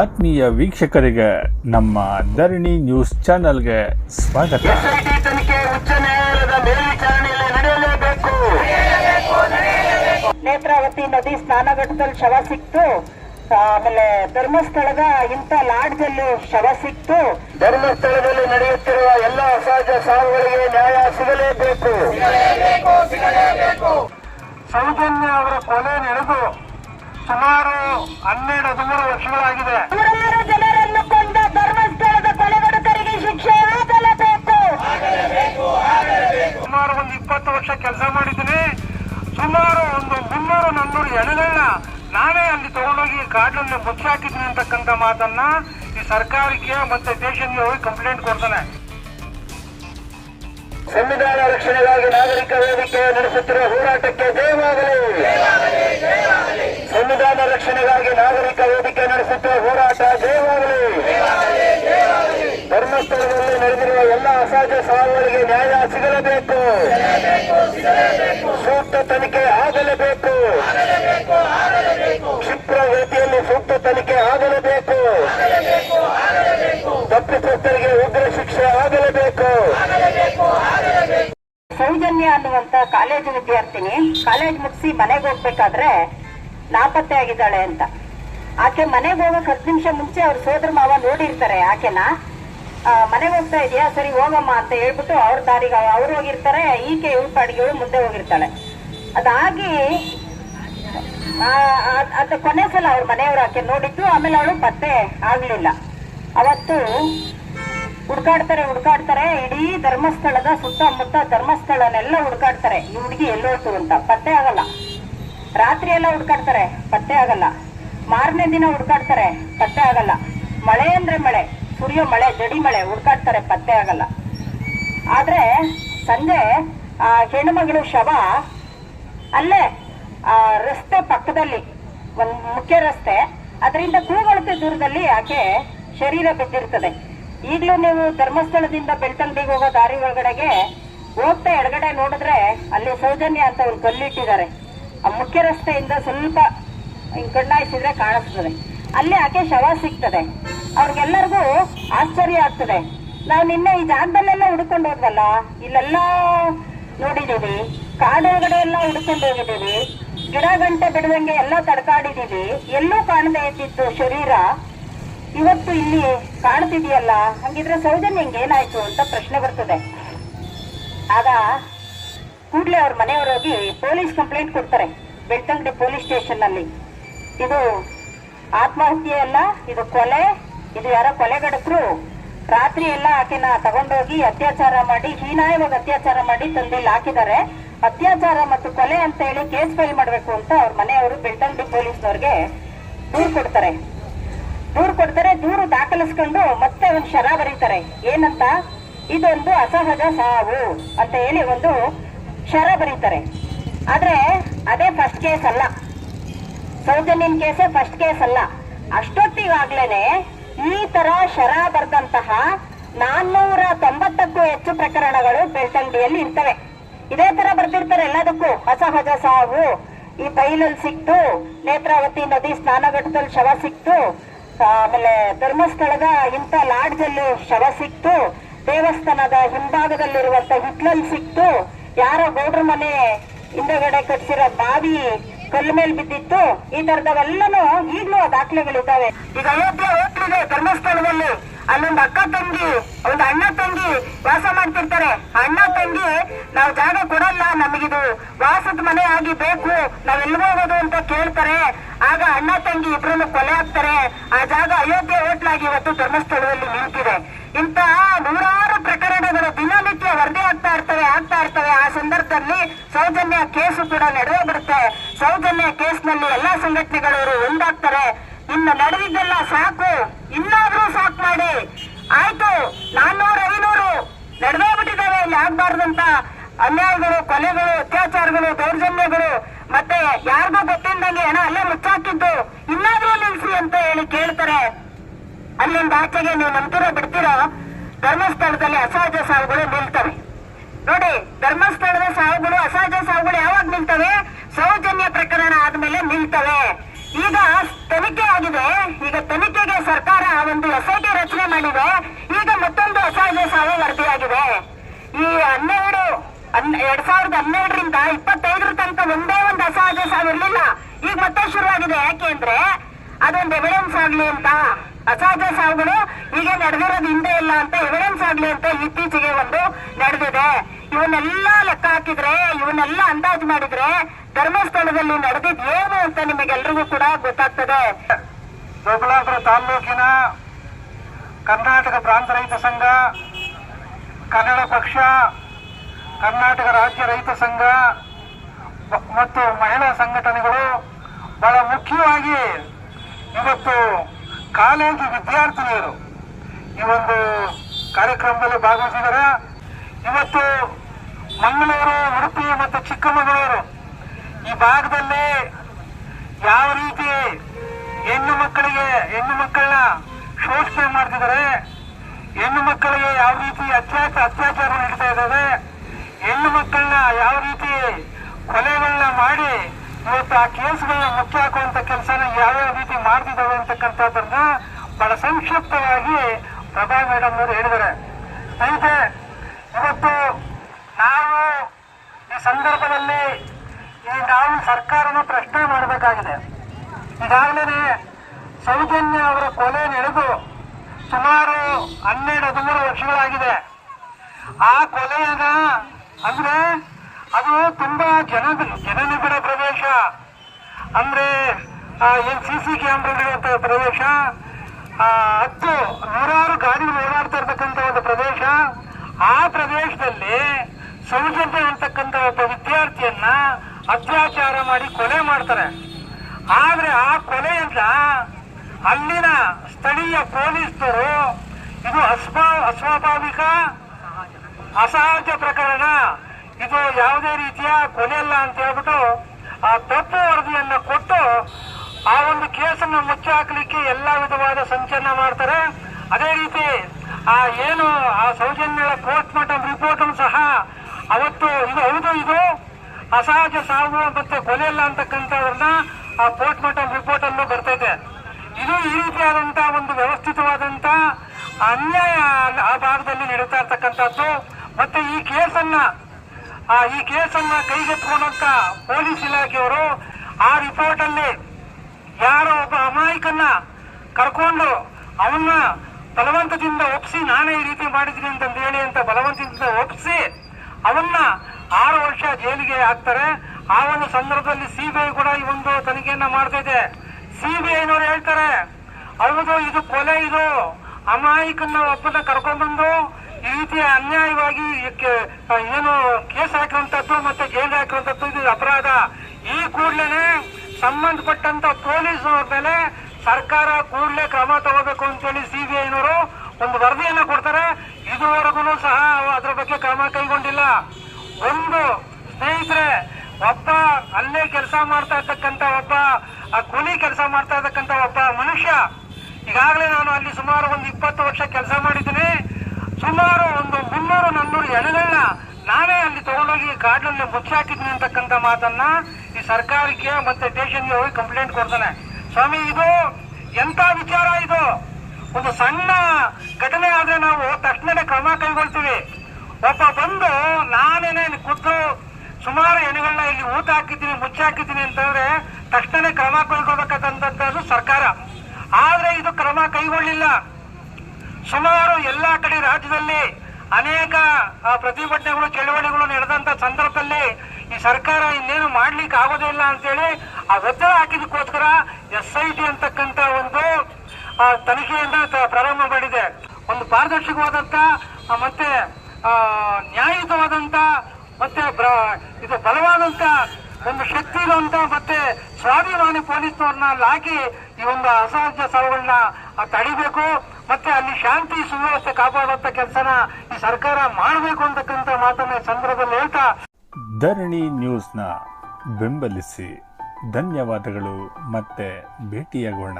ಆತ್ಮೀಯ ವೀಕ್ಷಕರಿಗೆ ನಮ್ಮ ಧರಣಿ ನ್ಯೂಸ್ ಚಾನೆಲ್ಗೆ ಸ್ವಾಗತ. ಉಚ್ಚ ನ್ಯಾಯಾಲಯದ ಮೇಲ್ವಿಚಾರಣೆಯಲ್ಲಿ ನಡೆಯಲೇಬೇಕು. ನೇತ್ರಾವತಿ ನದಿ ಸ್ನಾನಘಟ್ಟದಲ್ಲಿ ಶವ ಸಿಕ್ತು. ಆಮೇಲೆ ಧರ್ಮಸ್ಥಳದ ಇಂಥ ಲಾಡ್ಜಲ್ಲಿ ಶವ ಸಿಕ್ತು. ಧರ್ಮಸ್ಥಳದಲ್ಲಿ ನಡೆಯುತ್ತಿರುವ ಎಲ್ಲ ಅಸಹಜ ಸಾವುಗಳಿಗೆ ನ್ಯಾಯ ಸಿಗಲೇಬೇಕು. ಸೌಜನ್ಯ ಅವರ ಕೊಲೆ ನಡೆದು ಸುಮಾರು ಹನ್ನೆರಡು ಹದಿಮೂರು ವರ್ಷಗಳಾಗಿದೆ. ಜನರನ್ನು ಕೊಂದ ಧರ್ಮಸ್ಥಳದ ಕೊಲೆಗಡುಕರಿಗೆ ಶಿಕ್ಷೆ ಆಗಲೇಬೇಕು. ಸುಮಾರು ಒಂದು ಇಪ್ಪತ್ತು ವರ್ಷ ಕೆಲಸ ಮಾಡಿದ್ದೀನಿ. ಸುಮಾರು ಒಂದು ಮುನ್ನೂರು ನಾನ್ನೂರು ಎಳೆಗಳನ್ನ ನಾನೇ ಅಲ್ಲಿ ತಗೊಂಡೋಗಿ ಕಾಡಲ್ಲಿ ಮುಚ್ಚಾಕಿದ್ದೀನಿ ಅಂತಕ್ಕಂಥ ಮಾತನ್ನ ಈ ಸರ್ಕಾರಕ್ಕೆ ಮತ್ತೆ ದೇಶಕ್ಕೆ ಹೋಗಿ ಕಂಪ್ಲೇಂಟ್ ಕೊಡ್ತಾನೆ. ಸಂವಿಧಾನ ರಕ್ಷಣೆಗಾಗಿ ನಾಗರಿಕ ವೇದಿಕೆ ನಡೆಸುತ್ತಿರುವ ಹೋರಾಟಕ್ಕೆ ಜಯವಾಗಲಿ. ಸಂವಿಧಾನ ರಕ್ಷಣೆಗಾಗಿ ನಾಗರಿಕ ವೇದಿಕೆ ನಡೆಸುತ್ತ ಹೋರಾಟ ಜಯವಾಗಲಿ ಧರ್ಮಸ್ಥಳದಲ್ಲಿ ನಡೆದಿರುವ ಎಲ್ಲ ಅಸಹಜ ಸವಾಲುಗಳಿಗೆ ನ್ಯಾಯ ಸಿಗಲೇಬೇಕು. ಸೂಕ್ತ ತನಿಖೆ ಆಗಲೇಬೇಕು. ಕ್ಷಿಪ್ರ ರೀತಿಯಲ್ಲಿ ಸೂಕ್ತ ತನಿಖೆ ಆಗಲೇಬೇಕು. ತಪ್ಪಿತಸ್ಥರಿಗೆ ಉಗ್ರ ಶಿಕ್ಷೆ ಆಗಲೇಬೇಕು. ಸೌಜನ್ಯ ಅನ್ನುವಂತ ಕಾಲೇಜು ವಿದ್ಯಾರ್ಥಿನಿ, ಕಾಲೇಜ್ ಮುಗಿಸಿ ಮನೆಗೆ ಹೋಗ್ಬೇಕಾದ್ರೆ ನಾಪತ್ತೆ ಆಗಿದ್ದಾಳೆ ಅಂತ. ಆಕೆ ಮನೆಗೆ ಹೋಗಕ್ ಹತ್ತು ನಿಮಿಷ ಮುಂಚೆ ಅವ್ರ ಸೋದರ ಮಾವ ನೋಡಿರ್ತಾರೆ, ಆಕೆನ. ಮನೆಗೆ ಹೋಗ್ತಾ ಇದೆಯಾ? ಸರಿ, ಹೋಗಮ್ಮ ಅಂತ ಹೇಳ್ಬಿಟ್ಟು ಅವ್ರ ದಾರಿಗೆ ಅವ್ರು ಹೋಗಿರ್ತಾರೆ, ಈಕೆ ಇವ್ರ ಮುಂದೆ ಹೋಗಿರ್ತಾಳೆ. ಅದಾಗಿ ಅದು ಕೊನೆ ಸಲ ಅವ್ರ ಮನೆಯವ್ರು ಆಕೆ ನೋಡಿದ್ದು, ಆಮೇಲೆ ಅವಳು ಪತ್ತೆ ಆಗ್ಲಿಲ್ಲ. ಅವತ್ತು ಹುಡ್ಕಾಡ್ತಾರೆ ಹುಡ್ಕಾಡ್ತಾರೆ, ಇಡೀ ಧರ್ಮಸ್ಥಳದ ಸುತ್ತಮುತ್ತ ಧರ್ಮಸ್ಥಳನೆಲ್ಲ ಹುಡ್ಕಾಡ್ತಾರೆ. ಈ ಹುಡುಗಿ ಎಲ್ಲೋತು ಅಂತ. ಪತ್ತೆ ಆಗಲ್ಲ. ರಾತ್ರಿ ಎಲ್ಲ ಹುಡ್ಕಾಡ್ತಾರೆ, ಪತ್ತೆ ಆಗಲ್ಲ. ಮಾರನೇ ದಿನ ಹುಡ್ಕಾಡ್ತಾರೆ, ಪತ್ತೆ ಆಗಲ್ಲ. ಮಳೆ ಅಂದ್ರೆ ಮಳೆ, ಸುರಿಯೋ ಮಳೆ, ಜಡಿ ಮಳೆ, ಹುಡ್ಕಾಡ್ತಾರೆ, ಪತ್ತೆ ಆಗಲ್ಲ. ಆದ್ರೆ ಸಂಜೆ, ಆ ಹೆಣ್ಣುಮಗಳು ಶವ ಅಲ್ಲೇ, ಆ ರಸ್ತೆ ಪಕ್ಕದಲ್ಲಿ, ಒಂದು ಮುಖ್ಯ ರಸ್ತೆ, ಅದರಿಂದ ಕೂಗಳತೆ ದೂರದಲ್ಲಿ ಆಕೆ ಶರೀರ ಬಿದ್ದಿರ್ತದೆ. ಈಗಲೂ ನೀವು ಧರ್ಮಸ್ಥಳದಿಂದ ಬೆಳ್ತಂಗಡಿಗೆ ಹೋಗೋ ದಾರಿ ಒಳಗಡೆಗೆ ಹೋಗ್ತಾ ಎಡಗಡೆ ನೋಡಿದ್ರೆ ಅಲ್ಲಿ ಸೌಜನ್ಯ ಅಂತ ಒಂದು ಕಲ್ಲಿಟ್ಟಿದ್ದಾರೆ. ಆ ಮುಖ್ಯ ರಸ್ತೆಯಿಂದ ಸ್ವಲ್ಪ ಕಣ್ಣಾಯಿಸಿದ್ರೆ ಕಾಣಿಸ್ತದೆ. ಅಲ್ಲಿ ಆಕೆ ಶವ ಸಿಗ್ತದೆ. ಅವ್ರಿಗೆಲ್ಲರಿಗೂ ಆಶ್ಚರ್ಯ ಆಗ್ತದೆ. ನಾವು ನಿನ್ನೆ ಈ ಜಾಗದಲ್ಲೆಲ್ಲ ಹುಡ್ಕೊಂಡು ಹೋದ್ವಲ್ಲ? ಇಲ್ಲೆಲ್ಲ ನೋಡಿದೀವಿ. ಕಾಡೊಳಗಡೆ ಎಲ್ಲ ಹುಡ್ಕೊಂಡು ಹೋಗಿದ್ದೀವಿ ಗಿಡ, ಗಂಟೆ ಬಿಡದಂಗೆ ಎಲ್ಲ ತಡ್ಕಾಡಿದೀವಿ. ಎಲ್ಲೂ ಕಾಣದೇ ಇದ್ದಿತ್ತು ಶರೀರ. ಇವತ್ತು ಇಲ್ಲಿ ಕಾಣ್ತಿದೆಯಲ್ಲ? ಹಂಗಿದ್ರೆ ಸೌಜನ್ಯ ಏನಾಯ್ತು ಅಂತ ಪ್ರಶ್ನೆ ಬರ್ತದೆ. ಆಗ ಕೂಡ್ಲೆ ಅವ್ರ ಮನೆಯವರಾಗಿ ಪೊಲೀಸ್ ಕಂಪ್ಲೇಂಟ್ ಕೊಡ್ತಾರೆ, ಬೆಳ್ತಂಗಡಿ ಪೊಲೀಸ್ ಸ್ಟೇಷನ್ನಲ್ಲಿ ಇದು ಆತ್ಮಹತ್ಯೆ ಅಲ್ಲ, ಇದು ಕೊಲೆ, ಇದು ಯಾರೋ ಕೊಲೆಗಡಕರು ರಾತ್ರಿ ಎಲ್ಲ ಆಕೆನ ತಗೊಂಡೋಗಿ ಅತ್ಯಾಚಾರ ಮಾಡಿ, ಹೀನಾಯವಾಗಿ ಅತ್ಯಾಚಾರ ಮಾಡಿ ತಂದಿಲ್ಲಿ ಹಾಕಿದ್ದಾರೆ. ಅತ್ಯಾಚಾರ ಮತ್ತು ಕೊಲೆ ಅಂತ ಹೇಳಿ ಕೇಸ್ ಫೈಲ್ ಮಾಡಬೇಕು ಅಂತ ಅವ್ರ ಮನೆಯವರು ಬೆಳ್ತಂಗಡಿ ಪೊಲೀಸ್ನವ್ರಿಗೆ ದೂರು ಕೊಡ್ತಾರೆ. ದೂರು ಕೊಡ್ತಾರೆ, ದೂರು ದಾಖಲಿಸ್ಕೊಂಡು ಮತ್ತೆ ಒಂದು ಶರ ಬರೀತಾರೆ. ಏನಂತ? ಇದೊಂದು ಅಸಹಜ ಸಾವು ಅಂತ ಹೇಳಿ ಒಂದು ಶರ ಬರೀತಾರೆ. ಆದ್ರೆ ಅದೇ ಫಸ್ಟ್ ಕೇಸ್ ಅಲ್ಲ. ಸೌಜನ್ಯನ್ ಕೇಸೇ ಫಸ್ಟ್ ಕೇಸ್ ಅಲ್ಲ. ಅಷ್ಟೊತ್ತಿಗಾಗ್ಲೇನೆ ಈ ತರ ಶರ ಬರೆದಂತಹ ನಾನ್ನೂರ ತೊಂಬತ್ತಕ್ಕೂ ಹೆಚ್ಚು ಪ್ರಕರಣಗಳು ಬೆಳ್ತಂಗಡಿಯಲ್ಲಿ ಇರ್ತವೆ. ಇದೇ ತರ ಬರ್ತಿರ್ತಾರೆ ಎಲ್ಲದಕ್ಕೂ. ಹೊಸ ಹೊಸ ಸಾವು, ಈ ಬೈಲಲ್ಲಿ ಸಿಕ್ತು, ನೇತ್ರಾವತಿ ನದಿ ಸ್ನಾನಘಟ್ಟದಲ್ಲಿ ಶವ ಸಿಕ್ತು ಆಮೇಲೆ ಧರ್ಮಸ್ಥಳದ ಇಂಥ ಲಾಡ್ಜಲ್ಲೂ ಶವ ಸಿಕ್ತು, ದೇವಸ್ಥಾನದ ಹಿಂಭಾಗದಲ್ಲಿರುವಂತ ಹಿಟ್ಲಲ್ಲಿ ಸಿಕ್ತು ಯಾರೋ ಗೌಡ್ರ ಮನೆ ಹಿಂದಗಡೆ ಕಟ್ಸಿರೋ ಬಾವಿ ಕಲ್ಲು ಮೇಲೆ ಬಿದ್ದಿತ್ತು. ಈ ತರದವೆಲ್ಲನೂ ಈಗಲೂ ದಾಖಲೆಗಳಿದ್ದಾವೆ. ಈಗ ಅಯೋಧ್ಯೆ ಹೋಟ್ಲಿದೆ ಧರ್ಮಸ್ಥಳದಲ್ಲಿ ಅಲ್ಲೊಂದು ಅಕ್ಕ ತಂಗಿ, ಒಂದು ಅಣ್ಣ ತಂಗಿ ವಾಸ ಮಾಡ್ತಿರ್ತಾರೆ. ಅಣ್ಣ ತಂಗಿ, ನಾವು ಜಾಗ ಕೊಡಲ್ಲ, ನಮಗಿದು ವಾಸದ ಮನೆ ಆಗಿ ಬೇಕು ನಾವ್ ಎಲ್ಲಿಗೆ ಹೋಗೋದು ಅಂತ ಕೇಳ್ತಾರೆ. ಆಗ ಅಣ್ಣ ತಂಗಿ ಇಬ್ರು ಕೊಲೆ ಆಗ್ತಾರೆ ಆ ಜಾಗ ಅಯೋಧ್ಯೆ ಹೋಟ್ಲಾಗಿ ಇವತ್ತು ಧರ್ಮಸ್ಥಳದಲ್ಲಿ ನಿಂತಿದೆ. ಇಂತ ನೂರಾರು ಪ್ರಕರಣಗಳು ದಿನನಿತ್ಯ ವರದಿ ಆಗ್ತಾ ಇರ್ತವೆ ಆಗ್ತಾ ಇರ್ತವೆ ಆ ಸಂದರ್ಭದಲ್ಲಿ ಸೌಜನ್ಯ ಕೇಸು ಕೂಡ ನಡೆದೇ ಬರುತ್ತೆ ಸೌಜನ್ಯ ಕೇಸ್ನಲ್ಲಿ ಎಲ್ಲಾ ಸಂಘಟನೆಗಳವರು ಒಂದಾಗ್ತಾರೆ. ಇನ್ನು ನಡೆದಿದ್ದೆಲ್ಲ ಸಾಕು. ಇನ್ನಾದ್ರೂ ಸಾಕು ಮಾಡಿ. ಆಯ್ತು, ನಾನ್ನೂರ, ಐನೂರು ನಡೆದೇ ಬಿಟ್ಟಿದ್ದಾವೆ. ಇಲ್ಲಿ ಆಗ್ಬಾರ್ದಂತ ಅನ್ಯಾಯಗಳು, ಕೊಲೆಗಳು, ಅತ್ಯಾಚಾರಗಳು, ದೌರ್ಜನ್ಯಗಳು. ಮತ್ತೆ ಯಾರಿಗೂ ಗೊತ್ತಿಲ್ಲದಂಗೆ ಏನೋ ಅಲ್ಲೇ ಮುಚ್ಚಾಕಿದ್ದು. ಇನ್ನಾದ್ರೂ ನಿಲ್ಸಿ ಅಂತ ಹೇಳಿ ಕೇಳ್ತಾರೆ. ಅಲ್ಲಿಂದ ಆಚೆಗೆ ನೀವು ನಂಬ್ತಿರೋ, ಬಿಡ್ತಿರೋ ಧರ್ಮಸ್ಥಳದಲ್ಲಿ ಅಸಹಜ ನಿಲ್ತವೆ ನೋಡಿ, ಧರ್ಮಸ್ಥಳದ ಸಾವುಗಳು, ಅಸಹಜ ಸಾವುಗಳು ಯಾವಾಗ ನಿಲ್ತವೆ? ಸೌಜನ್ಯ ಪ್ರಕರಣ ಆದ್ಮೇಲೆ ನಿಲ್ತವೆ. ಈಗ ತನಿಖೆ ಆಗಿದೆ. ಈಗ ತನಿಖೆಗೆ ಸರ್ಕಾರ ಒಂದು ಎಸ್ ಐ ಟಿ ರಚನೆ ಮಾಡಿದೆ. ಈಗ ಮತ್ತೊಂದು ಅಸಹಜ ಸಾವು ವರದಿಯಾಗಿದೆ. ಈ ಹನ್ನೆರಡು ಎರಡ್ ಸಾವಿರದ ಹನ್ನೆರಡರಿಂದ ಇಪ್ಪತ್ತೈದರ ತನಕ ಒಂದೇ ಒಂದು ಅಸಹಜ ಸಾವು ಇರಲಿಲ್ಲ. ಈಗ ಮತ್ತೆ ಶುರುವಾಗಿದೆ. ಯಾಕೆ ಅಂದ್ರೆ ಅದೊಂದು ಎವಿಡೆನ್ಸ್ ಆಗ್ಲಿ ಅಂತ. ಅಸಹಜ ಸಾವುಗಳು ಈಗ ನಡೆದಿರೋದು ಹಿಂದೆ ಇಲ್ಲ ಅಂತ ಎವಿಡೆನ್ಸ್ ಆಗ್ಲಿ ಅಂತ ಇತ್ತೀಚೆಗೆ ಒಂದು ನಡೆದಿದೆ. ಇವನ್ನೆಲ್ಲ ಲೆಕ್ಕ ಹಾಕಿದ್ರೆ, ಇವನ್ನೆಲ್ಲ ಅಂದಾಜು ಮಾಡಿದ್ರೆ ಧರ್ಮಸ್ಥಳದಲ್ಲಿ ನಡೆದಿದ್ ಏನು ಅಂತ ನಿಮಗೆಲ್ರಿಗೂ ಕೂಡ ಗೊತ್ತಾಗ್ತದೆ. ದೊಡ್ಡಬಳ್ಳಾಪುರ ತಾಲ್ಲೂಕಿನ ಕರ್ನಾಟಕ ಪ್ರಾಂತ ರೈತ ಸಂಘ, ಕನ್ನಡ ಪಕ್ಷ, ಕರ್ನಾಟಕ ರಾಜ್ಯ ರೈತ ಸಂಘ ಮತ್ತು ಮಹಿಳಾ ಸಂಘಟನೆಗಳು ಬಹಳ ಮುಖ್ಯವಾಗಿ ಇವತ್ತು ಕಾಲೇಜು ವಿದ್ಯಾರ್ಥಿನಿಯರು ಈ ಒಂದು ಕಾರ್ಯಕ್ರಮದಲ್ಲಿ ಭಾಗವಹಿಸಿದ್ದಾರೆ. ಇವತ್ತು ಮಂಗಳೂರು, ಉಡುಪಿ ಮತ್ತು ಚಿಕ್ಕಮಗಳೂರು. ಈ ಭಾಗದಲ್ಲಿ ಯಾವ ರೀತಿ ಹೆಣ್ಣು ಮಕ್ಕಳಿಗೆ, ಹೆಣ್ಣು ಮಕ್ಕಳನ್ನ ಶೋಷಣೆ ಮಾಡ್ತಿದ್ದಾರೆ, ಹೆಣ್ಣು ಮಕ್ಕಳಿಗೆ ಯಾವ ರೀತಿ ಅತ್ಯಾಚಾರ ಅತ್ಯಾಚಾರ ನಡೀತಾ ಇದ್ದಾವೆ, ಹೆಣ್ಣು ಮಕ್ಕಳನ್ನ ಯಾವ ರೀತಿ ಕೊಲೆಗಳನ್ನ ಮಾಡಿ ಇವತ್ತು ಆ ಕೇಸ್ಗಳನ್ನ ಮುಚ್ಚಿ ಹಾಕುವಂತ ಕೆಲಸನ ಯಾವ್ಯಾವ ರೀತಿ ಮಾಡ್ತಿದ್ದಾವೆ ಅಂತಕ್ಕಂಥದ್ದನ್ನ ಬಹಳ ಸಂಕ್ಷಿಪ್ತವಾಗಿ ಪ್ರಭಾ ಮೇಡಮ್ ಅವರು ಹೇಳಿದ್ದಾರೆ. ಸ್ನೇಹಿತರೆ, ಇವತ್ತು ಸಂದರ್ಭದಲ್ಲಿ ಈ ನಾವು ಸರ್ಕಾರನ ಪ್ರಶ್ನೆ ಮಾಡಬೇಕಾಗಿದೆ. ಈಗಾಗಲೇ ಸೌಜನ್ಯ ಅವರ ಕೊಲೆ ನಡೆದು ಸುಮಾರು ಹನ್ನೆರಡು, ಹದಿಮೂರು ವರ್ಷಗಳಾಗಿದೆ. ಆ ಕೊಲೆಯನ್ನ ಅಂದ್ರೆ ಅದು ತುಂಬಾ ಜನ, ಜನನಿಬಿಡ ಪ್ರದೇಶ ಅಂದ್ರೆ ಏನ್ ಸಿ ಸಿ ಕ್ಯಾಮ್ರಾಗಳಿರುವಂತ ಪ್ರದೇಶ ಹತ್ತು ನೂರಾರು ಗಾಡಿಗಳು ಓಡಾಡ್ತಾ ಇರ್ತಕ್ಕಂಥ ಒಂದು ಪ್ರದೇಶ. ಆ ಪ್ರದೇಶದಲ್ಲಿ ಸೌಜನ್ಯ ಅಂತಕ್ಕಂಥ ಒಬ್ಬ ವಿದ್ಯಾರ್ಥಿಯನ್ನ ಅತ್ಯಾಚಾರ ಮಾಡಿ ಕೊಲೆ ಮಾಡ್ತಾರೆ. ಆದ್ರೆ ಆ ಕೊಲೆಯನ್ನ ಅಲ್ಲಿನ ಸ್ಥಳೀಯ ಪೊಲೀಸರು ಇದು ಅಸ್ವಾ, ಅಸ್ವಾಭಾವಿಕ, ಅಸಹಜ ಪ್ರಕರಣ. ಇದು ಯಾವುದೇ ರೀತಿಯ ಕೊಲೆ ಅಲ್ಲ ಅಂತ ಹೇಳ್ಬಿಟ್ಟು ಆ ತಪ್ಪು ವರದಿಯನ್ನ ಕೊಟ್ಟು ಆ ಒಂದು ಕೇಸನ್ನು ಮುಚ್ಚಾಕಲಿಕ್ಕೆ ಎಲ್ಲಾ ವಿಧವಾದ ಸಂಚಲನ ಮಾಡ್ತಾರೆ. ಅದೇ ರೀತಿ ಆ ಏನು ಆ ಸೌಜನ್ಯಗಳ ಪೋಸ್ಟ್ ಮಾರ್ಟಮ್ ರಿಪೋರ್ಟ್ ಸಹ ಅವತ್ತು ಇದು ಹೌದು ಇದು? ಅಸಹಜ ಸಾವು ಮತ್ತೆ ಕೊಲೆ ಇಲ್ಲ ಅಂತಕ್ಕಂಥವ್ರನ್ನ ಆ ಪೋಸ್ಟ್ ಮಾರ್ಟಮ್ ರಿಪೋರ್ಟ್ ಅಲ್ಲೂ ಬರ್ತೈತೆ ಇದು. ಈ ರೀತಿಯಾದಂತ ಒಂದು ವ್ಯವಸ್ಥಿತವಾದಂತ ಅನ್ಯಾಯ ಆ ಭಾಗದಲ್ಲಿ ನಡೀತಾ ಇರ್ತಕ್ಕಂಥದ್ದು. ಮತ್ತೆ ಈ ಕೇಸನ್ನ ಈ ಕೇಸನ್ನ ಕೈಗೆತ್ಕೊಂಡಂತ ಪೊಲೀಸ್ ಇಲಾಖೆಯವರು ಆ ರಿಪೋರ್ಟ್ ಅಲ್ಲಿ ಯಾರೋ ಒಬ್ಬ ಅಮಾಯಕನ್ನ ಕರ್ಕೊಂಡು ಅವನ್ನ ಬಲವಂತದಿಂದ ಒಪ್ಪಿಸಿ ನಾನೇ ಈ ರೀತಿ ಮಾಡಿದ್ರಿ ಅಂತಂದು ಹೇಳಿ ಅಂತ ಬಲವಂತದಿಂದ ಒಪ್ಪಿಸಿ ಅವನ್ನ ಆರು ವರ್ಷ ಜೈಲಿಗೆ ಹಾಕ್ತಾರೆ. ಆ ಒಂದು ಸಂದರ್ಭದಲ್ಲಿ ಸಿಬಿಐ ಕೂಡ ಈ ಒಂದು ತನಿಖೆಯನ್ನ ಮಾಡ್ತಾ ಇದೆ. ಸಿಬಿಐನವರು ಹೇಳ್ತಾರೆ, ಹೌದು, ಇದು ಕೊಲೆ ಇದು. ಅಮಾಯಕನ್ನ ಒಬ್ಬನ ಕರ್ಕೊಂಡ್ಬಂದು ಈ ರೀತಿ ಅನ್ಯಾಯವಾಗಿ ಏನು ಕೇಸ್ ಹಾಕಿರುವಂತದ್ದು ಮತ್ತೆ ಜೈಲು ಹಾಕಿರುವಂತದ್ದು ಇದು ಅಪರಾಧ. ಈ ಕೂಡಲೇ ಸಂಬಂಧಪಟ್ಟಂತ ಪೊಲೀಸ್ ಮೇಲೆ ಸರ್ಕಾರ ಕೂಡಲೇ ಕ್ರಮ ತಗೋಬೇಕು ಅಂತೇಳಿ ಸಿಬಿಐನವರು ಒಂದು ವರದಿಯನ್ನ ಕೊಡ್ತಾರೆ. ಇದುವರೆಗೂ ಸಹ ಅದರ ಬಗ್ಗೆ ಕ್ರಮ ಕೈಗೊಂಡಿಲ್ಲ. ಒಂದು ಸ್ನೇಹಿತರೆ, ಒಬ್ಬ ಅಲ್ಲೇ ಕೆಲಸ ಮಾಡ್ತಾ ಇರ್ತಕ್ಕಂತ ಒಬ್ಬ, ಆ ಕೂಲಿ ಕೆಲಸ ಮಾಡ್ತಾ ಇರ್ತಕ್ಕಂತ ಒಬ್ಬ ಮನುಷ್ಯ, ಈಗಾಗಲೇ ನಾನು ಅಲ್ಲಿ ಸುಮಾರು ಒಂದು ಇಪ್ಪತ್ತು ವರ್ಷ ಕೆಲಸ ಮಾಡಿದ್ದೀನಿ. ಸುಮಾರು ಒಂದು ಮುನ್ನೂರು, ನಾನ್ನೂರು ಎಳೆಗಳನ್ನ ನಾನೇ ಅಲ್ಲಿ ತಗೊಂಡೋಗಿ ಕಾಡಿನಲ್ಲಿ ಮುಚ್ಚಾಕಿದ್ದೀನಿ ಅಂತಕ್ಕಂಥ ಮಾತನ್ನ ಈ ಸರ್ಕಾರಕ್ಕೆ ಮತ್ತೆ ಸ್ಟೇಷನ್ಗೆ ಹೋಗಿ ಕಂಪ್ಲೇಂಟ್ ಕೊಡ್ತಾನೆ. ಸ್ವಾಮಿ, ಇದು ಎಂತ ವಿಚಾರ ಇದು? ಒಂದು ಸಣ್ಣ ಘಟನೆ ಆದ್ರೆ ನಾವು ತಕ್ಷಣನೇ ಕ್ರಮ ಕೈಗೊಳ್ತೀವಿ. ಒಬ್ಬ ಬಂದು ನಾನೇನೆ ಖುದ್ದು ಸುಮಾರು ಎಣೆಗಳನ್ನ ಇಲ್ಲಿ ಊಟ ಹಾಕಿದ್ದೀನಿ, ಮುಚ್ಚಿ ಹಾಕಿದ್ದೀನಿ ಅಂತಂದ್ರೆ ತಕ್ಷಣ ಕ್ರಮ ಕೈಗೊಳ್ಬೇಕಾದಂತದ್ದು ಸರ್ಕಾರ. ಆದ್ರೆ ಇದು ಕ್ರಮ ಕೈಗೊಳ್ಳಿಲ್ಲ. ಸುಮಾರು ಎಲ್ಲಾ ಕಡೆ ರಾಜ್ಯದಲ್ಲಿ ಅನೇಕ ಪ್ರತಿಭಟನೆಗಳು, ಚಳವಳಿಗಳು ನಡೆದಂತ ಸಂದರ್ಭದಲ್ಲಿ ಈ ಸರ್ಕಾರ ಇನ್ನೇನು ಮಾಡ್ಲಿಕ್ಕೆ ಆಗೋದೇ ಇಲ್ಲ ಅಂತೇಳಿ ಆ ಒತ್ತಡ ಹಾಕಿದಕ್ಕೋಸ್ಕರ ಎಸ್ ಐ ಟಿ ಅಂತಕ್ಕಂಥ ಒಂದು ತನಿಖೆಯನ್ನ ಪ್ರಾರಂಭ ಮಾಡಿದೆ. ಒಂದು ಪಾರದರ್ಶಕವಾದಂತ ಮತ್ತೆ ನ್ಯಾಯಯುತವಾದಂತ, ಮತ್ತೆ ಇದು ಬಲವಾದಂತ ಒಂದು ಶಕ್ತಿ ಇರುವಂತ, ಮತ್ತೆ ಸ್ವಾಭಿಮಾನಿ ಪೊಲೀಸ್ನವ್ರನ್ನ ಅಲ್ಲಿ ಹಾಕಿ ಈ ಒಂದು ಅಸಹಜ ಸಾವುಗಳನ್ನ ತಡಿಬೇಕು, ಮತ್ತೆ ಅಲ್ಲಿ ಶಾಂತಿ ಸುವ್ಯವಸ್ಥೆ ಕಾಪಾಡುವಂತ ಕೆಲಸನ ಈ ಸರ್ಕಾರ ಮಾಡಬೇಕು ಅಂತಕ್ಕಂಥ ಮಾತನ್ನ ಸಂದರ್ಭದಲ್ಲಿ ಹೇಳ್ತಾ ಧರಣಿ ನ್ಯೂಸ್ನ ಬೆಂಬಲಿಸಿ. ಧನ್ಯವಾದಗಳು, ಮತ್ತೆ ಭೇಟಿಯಾಗೋಣ.